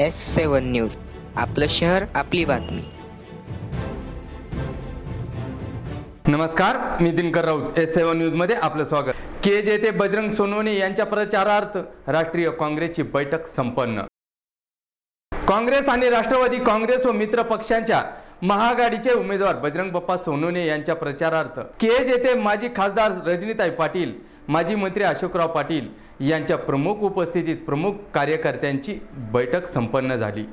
S seven news आपलं शहर आपली बातमी. नमस्कार मी दिनकर राऊत. एस सेवन न्यूजमध्ये आपलं स्वागत. के जे ते बजरंग सोनवणे यांच्या प्रचारार्थ राष्ट्रीय काँग्रेसची बैठक संपन्न. काँग्रेस आणि राष्ट्रवादी काँग्रेस व मित्र पक्षांच्या महाआघाडीचे उमेदवार बजरंग बाप्पा सोनवणे यांच्या प्रचारार्थ. के येथे माजी खासदार रजनीताई पाटील माजी मंत्री अशोकराव पाटील यांच्या प्रमुख उपस्थितीत प्रमुख कार्यकर्त्यांची बैठक संपन्न झाली.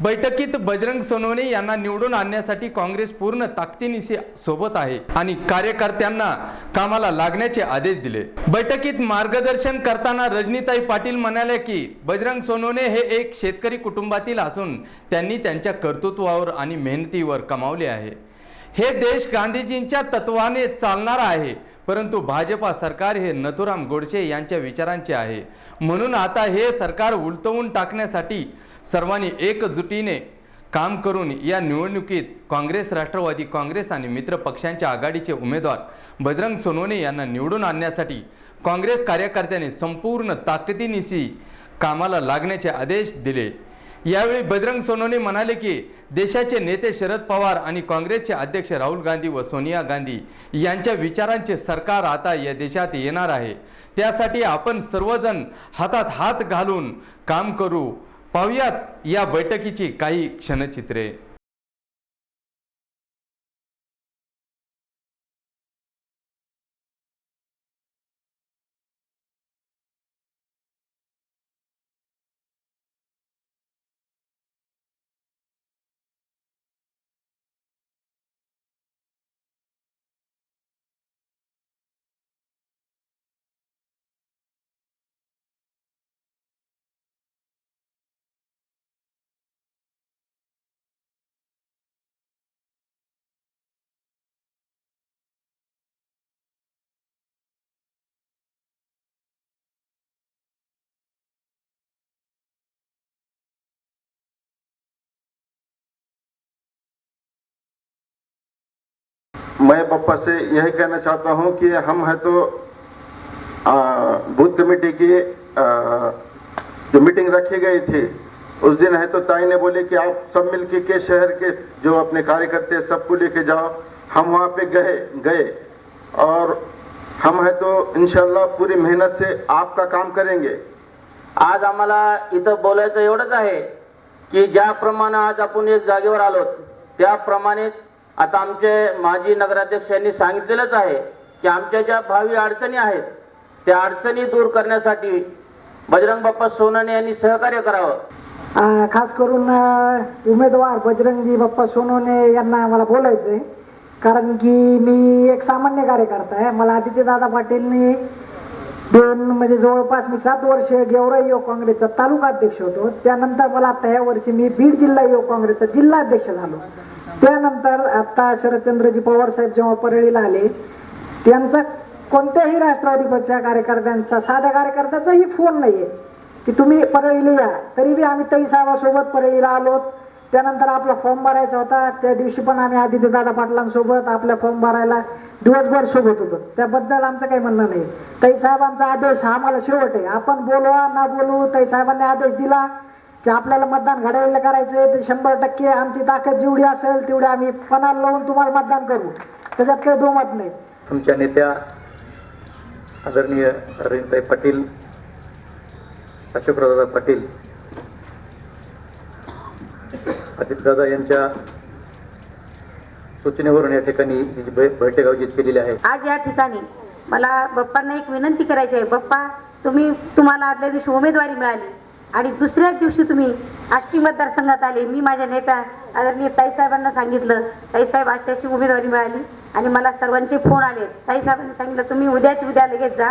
बैठकीत बजरंग सोनवणे यांना निवडून आणण्यासाठी काँग्रेस पूर्ण ताकदीनिशी सोबत आहे आणि कार्यकर्त्यांना कामाला लागण्याचे आदेश दिले. बैठकीत मार्गदर्शन करताना रजनीताई पाटील म्हणाले की बजरंग सोनवणे हे एक शेतकरी कुटुंबातील असून त्यांनी त्यांच्या कर्तृत्वावर आणि मेहनतीवर कमावले आहे. हे देश गांधीजींच्या तत्वाने चालणार आहे. परंतु भाजपा सरकार हे नथुराम गोडसे यांच्या विचारांचे आहे. म्हणून आता हे सरकार उलटवून टाकण्यासाठी सर्वांनी एकजुटीने काम करून या निवडणुकीत काँग्रेस राष्ट्रवादी काँग्रेस आणि मित्र पक्षांच्या आघाडीचे उमेदवार बजरंग सोनवणे यांना निवडून आणण्यासाठी काँग्रेस कार्यकर्त्यांनी संपूर्ण ताकदीनिशी कामाला लागण्याचे आदेश दिले. यावेळी बजरंग सोनवणे म्हणाले की देशाचे नेते शरद पवार आणि काँग्रेसचे अध्यक्ष राहुल गांधी व सोनिया गांधी यांच्या विचारांचे सरकार आता या देशात येणार आहे. त्यासाठी आपण सर्वजण हातात हात घालून काम करू. पाहुयात या बैठकीची काही क्षणचित्रे. मैं पप्पा से यही कहना चाहता हूं कि हम है तो बूथ कमेटी की आ, जो मीटिंग रखी गई थी उस दिन है तो ताई ने बोले कि आप सब मिलके के शहर के जो अपने कार्यकर्ते सबको लेके जाओ। हम वहाँ पे गए गए। और हम है तो इनशाला पूरी मेहनत से आपका काम करेंगे। आज आम्हाला इथं बोलायचं एवढंच आहे की ज्याप्रमाणे आज आपण एक जागेवर आलो त्याप्रमाणेच आता आमचे माजी नगराध्यक्ष यांनी सांगितलेलंच आहे की आमच्या ज्या भावी अडचणी आहेत त्या अडचणी दूर करण्यासाठी बजरंग बाप्पा सोनवणे यांनी सहकार्य करावं. खास करून उमेदवार बजरंगी बाप्पा सोनवणे यांना मला बोलायचं आहे कारण की मी एक सामान्य कार्यकर्ता आहे. मला आदित्यदादा पाटीलनी दोन म्हणजे जवळपास मी सात वर्ष गेवराई युवक काँग्रेसचा तालुका अध्यक्ष होतो. त्यानंतर मला आता या वर्षी मी बीड जिल्हा युवक काँग्रेसचा जिल्हा अध्यक्ष झालो. त्यानंतर आता शरदचंद्रजी पवार साहेब जेव्हा परळीला आले त्यांचा कोणत्याही राष्ट्रवादी पक्षाच्या कार्यकर्त्यांचा साध्या कार्यकर्त्याचाही फोन नाहीये की तुम्ही परळीला या तरी बी आम्ही तई साहेबासोबत परळीला आलो त्यानंतर आपला फॉर्म भरायचा होता. त्या दिवशी पण आम्ही आदित्य दादा पाटलांसोबत आपल्या फॉर्म भरायला दिवसभर सोबत होतो. त्याबद्दल आमचं काही म्हणणं नाही. ताई साहेबांचा आदेश हा आम्हाला शेवट आहे. आपण बोलवा ना बोलू ताई साहेबांनी आदेश दिला की आपल्याला मतदान घड्याळीला करायचं ते शंभर टक्के आमची ताकद जेवढी असेल तेवढी आम्ही पणाला लावून तुम्हाला मतदान करू. त्याच्यात काही दोमत नाही. तुमच्या नेत्या आदरणीय रविताई पाटील अशोकरावदादा पाटील अजितदादा यांच्या सूचनेवरून या ठिकाणी ही जी बै- बैठक आयोजित केलेली आहे. आज या ठिकाणी मला बाप्पांना एक विनंती करायची आहे. बाप्पा तुम्ही तुम्हाला आदल्या दिवशी उमेदवारी मिळाली आणि दुसऱ्याच दिवशी तुम्ही आष्टी मतदारसंघात आले. मी माझ्या नेता आदरणीय ताईसाहेबांना सांगितलं. ताईसाहेब अशी अशी उमेदवारी मिळाली आणि मला सर्वांचे फोन आले. ताईसाहेबांनी सांगितलं तुम्ही उद्याच उद्या लगेच जा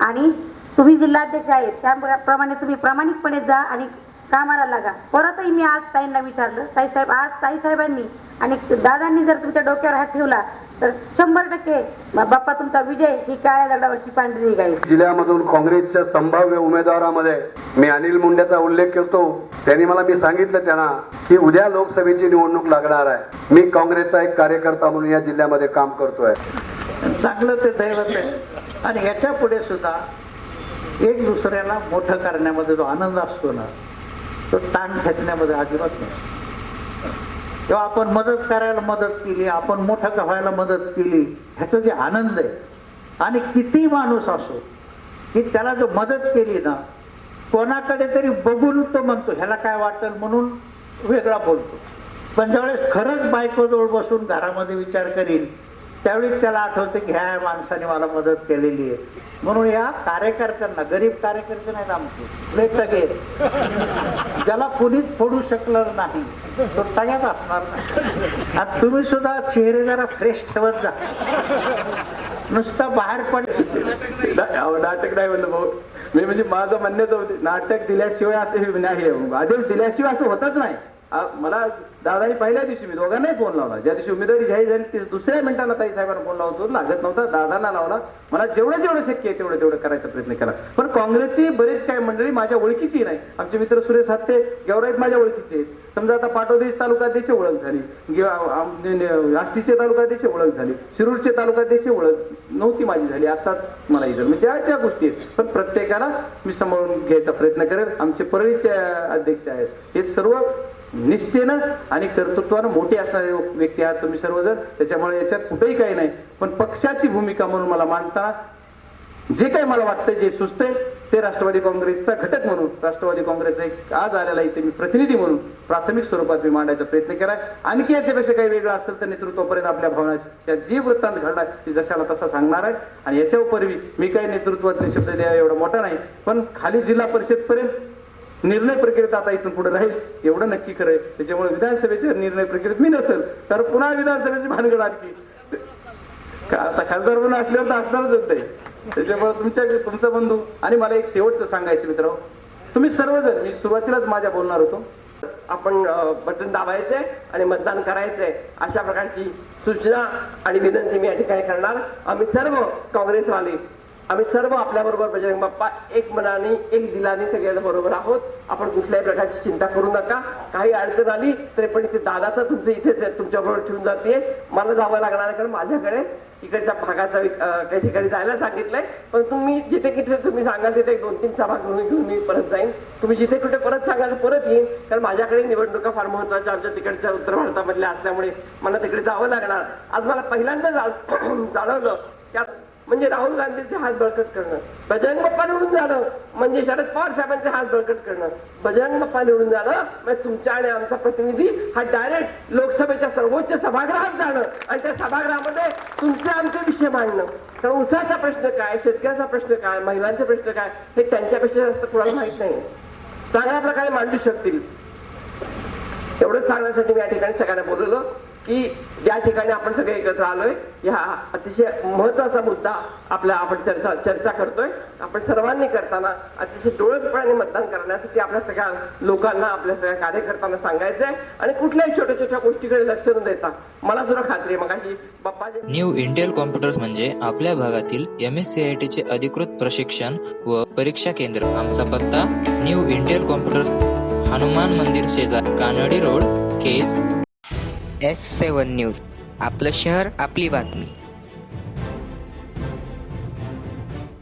आणि तुम्ही जिल्हाध्यक्ष आहेत. त्याप्रमाणे तुम्ही प्रामाणिकपणे जा आणि कामाला लागा. परतही मी आज ताईंना विचारलं ताईसाहेब आज ताईसाहेबांनी आणि दादांनी जर तुमच्या डोक्यावर हात ठेवला तर शंभर टक्के बाप्पा तुमचा विजय ही काळ्या दगडावरची पांढरी निघाईल जिल्ह्यामधून काँग्रेसच्या संभाव्य उमेदवारामध्ये मी अनिल मुंडेचा उल्लेख करतो. त्यांनी मला मी सांगितलं त्यांना की उद्या लोकसभेची निवडणूक लागणार आहे. मी काँग्रेसचा एक कार्यकर्ता म्हणून या जिल्ह्यामध्ये काम करतोय. चांगलं ते दैवत आहे. आणि याच्यापुढे सुद्धा एक दुसऱ्याला मोठं करण्यामध्ये जो आनंद असतो ना तो ताण खेचण्यामध्ये अजिबात नाही. तेव्हा आपण मदत करायला मदत केली आपण मोठं व्हायला मदत केली ह्याचा जे आनंद आहे. आणि किती माणूस असो की त्याला जो मदत केली ना कोणाकडे तरी बघून तो म्हणतो ह्याला काय वाटेल? म्हणून वेगळा बोलतो. पण ज्यावेळेस खरंच बायकोजवळ बसून घरामध्ये विचार करील त्यावेळी त्याला आठवतं की ह्या माणसाने मला मदत केलेली आहे. म्हणून या कार्यकर्त्यांना गरीब कार्यकर्ते नाही आमचे लय टगे ज्याला कुणीच फोडू शकलं नाही तो टग्यात असणार नाही. आता तुम्ही सुद्धा चेहरे जरा फ्रेश ठेवत जा. नुसता बाहेर पण अहो, नाटक नाही म्हणलं भाऊ. मी म्हणजे माझं म्हणण्याचं होते नाटक दिल्याशिवाय असं हे नाही आदेश दिल्याशिवाय असं होतच नाही. मला दादानी पहिल्या दिवशी मी दोघांनाही फोन लावला. ज्या दिवशी उमेदवारी जाहीर झाली ते दुसऱ्या मिनिटाला ताई साहेबांना फोन लावतो. लागत नव्हता दादांना लावला. मला जेवढं जेवढं शक्य आहे तेवढं तेवढं करायचा प्रयत्न केला. पण काँग्रेसची बरेच काही मंडळी माझ्या ओळखीची नाही. आमचे मित्र सुरेश हत्ते गेवराईत माझ्या ओळखीचे. आहेत समजा आता पाटोदेश तालुकाध्यक्ष ओळख झाली. किंवा आम- आष्टीचे तालुकाध्यक्ष ओळख झाली. शिरूरचे तालुकाध्यक्ष ओळख नव्हती माझी झाली. आताच मला इथं म्हणजे त्या त्या गोष्टी आहेत. पण प्रत्येकाला मी सांभाळून घ्यायचा प्रयत्न करेल. आमचे परळीचे अध्यक्ष आहेत. हे सर्व निष्ठेनं आणि कर्तृत्वानं मोठे असणारे व्यक्ती आहात तुम्ही सर्वजण. त्याच्यामुळे याच्यात कुठेही काही नाही. पण पक्षाची भूमिका म्हणून मला मांडता जे काही मला वाटतं जे सुचतंय ते राष्ट्रवादी काँग्रेसचा घटक म्हणून राष्ट्रवादी काँग्रेसचा एक आज आलेला इथे मी प्रतिनिधी म्हणून प्राथमिक स्वरूपात मी मांडायचा प्रयत्न केला आणखी याच्यापेक्षा काही वेगळं असेल तर नेतृत्वापर्यंत आपल्या भावना त्या जी वृत्तांत घडला ती जशाला तसा सांगणार आहे आणि याच्या मी काही नेतृत्वातले शब्द द्यावा एवढा मोठा नाही पण खाली जिल्हा परिषदपर्यंत निर्णय प्रक्रियेत आता इथून पुढे राहील. एवढं नक्की करेल त्याच्यामुळे विधानसभेच्या निर्णय प्रक्रियेत मी नसेल तर पुन्हा विधानसभेची भानगड आणखी. का- आता खासदार म्हणून असल्यावर तर असणारच नाही त्याच्यामुळे तुमच्या तुमचा बंधू आणि मला एक शेवटचं सांगायचं मित्र तुम्ही सर्वजण मी सुरुवातीलाच माझ्या बोलणार होतो. आपण बटन दाबायचंय आणि मतदान करायचंय अशा प्रकारची सूचना आणि विनंती मी या ठिकाणी करणार. आम्ही सर्व काँग्रेसवाले आम्ही सर्व आपल्याबरोबर बजरंग म्हणजे बाप्पा एक मनाने एक दिलाने सगळ्यांना बरोबर आहोत. आपण कुठल्याही प्रकारची चिंता करू नका. काही अडचण आली तरी पण इथे दादाचं तुमचं इथेच तुमच्याबरोबर ठेवून जाते. मला जावं लागणार आहे कारण माझ्याकडे इकडच्या भागाचा काही ठिकाणी जायला सांगितलंय. पण तुम्ही जिथे किथे तुम्ही सांगाल तिथे दोन तीन सभा घेऊन घेऊन मी परत जाईन. तुम्ही जिथे कुठे परत सांगाल परत येईन कारण माझ्याकडे निवडणुका फार महत्त्वाच्या आमच्या तिकडच्या उत्तर भारतामधल्या असल्यामुळे मला तिकडे जावं लागणार. आज मला पहिल्यांदा जाण- जाणवलं त्यात म्हणजे राहुल गांधीचे हात बळकट करणं. बजरंग बाप्पा निवडून जाणं म्हणजे शरद पवार साहेबांचे हात बळकट करणं. बजरंग बाप्पा निवडून जाणं म्हणजे तुमच्या आणि आमचा प्रतिनिधी हा डायरेक्ट लोकसभेच्या सर्वोच्च सभागृहात जाणं. आणि त्या सभागृहामध्ये तुमचे आमचे विषय मांडणं. कारण उसाचा प्रश्न काय शेतकऱ्याचा प्रश्न काय महिलांचा प्रश्न काय हे त्यांच्यापेक्षा जास्त कुणाला माहीत नाही. चांगल्या प्रकारे मांडू शकतील. एवढंच सांगण्यासाठी मी या ठिकाणी सगळ्यांना बोलवलं. की या ठिकाणी आपण सगळे एकत्र आलोय ह्या अतिशय महत्त्वाचा मुद्दा आपल्या आपण चर्चा चर्चा करतोय. आपण सर्वांनी करताना अतिशय डोळसपणाने मतदान करण्यासाठी आपल्या सगळ्या लोकांना आपल्या सगळ्या कार्यकर्त्यांना सांगायचं आहे आणि कुठल्याही छोट्या छोट्या गोष्टीकडे लक्ष न देता मला सुद्धा खात्री आहे मगाशी बाप्पा न्यू इंटेल कॉम्प्युटर्स म्हणजे आपल्या भागातील एम एस सी आय टीचे अधिकृत प्रशिक्षण व परीक्षा केंद्र. आमचा पत्ता न्यू इंटेल कॉम्प्युटर्स हनुमान मंदिर शेजार Kanadi road Kaij S seven news आपलं शहर आपली बातमी.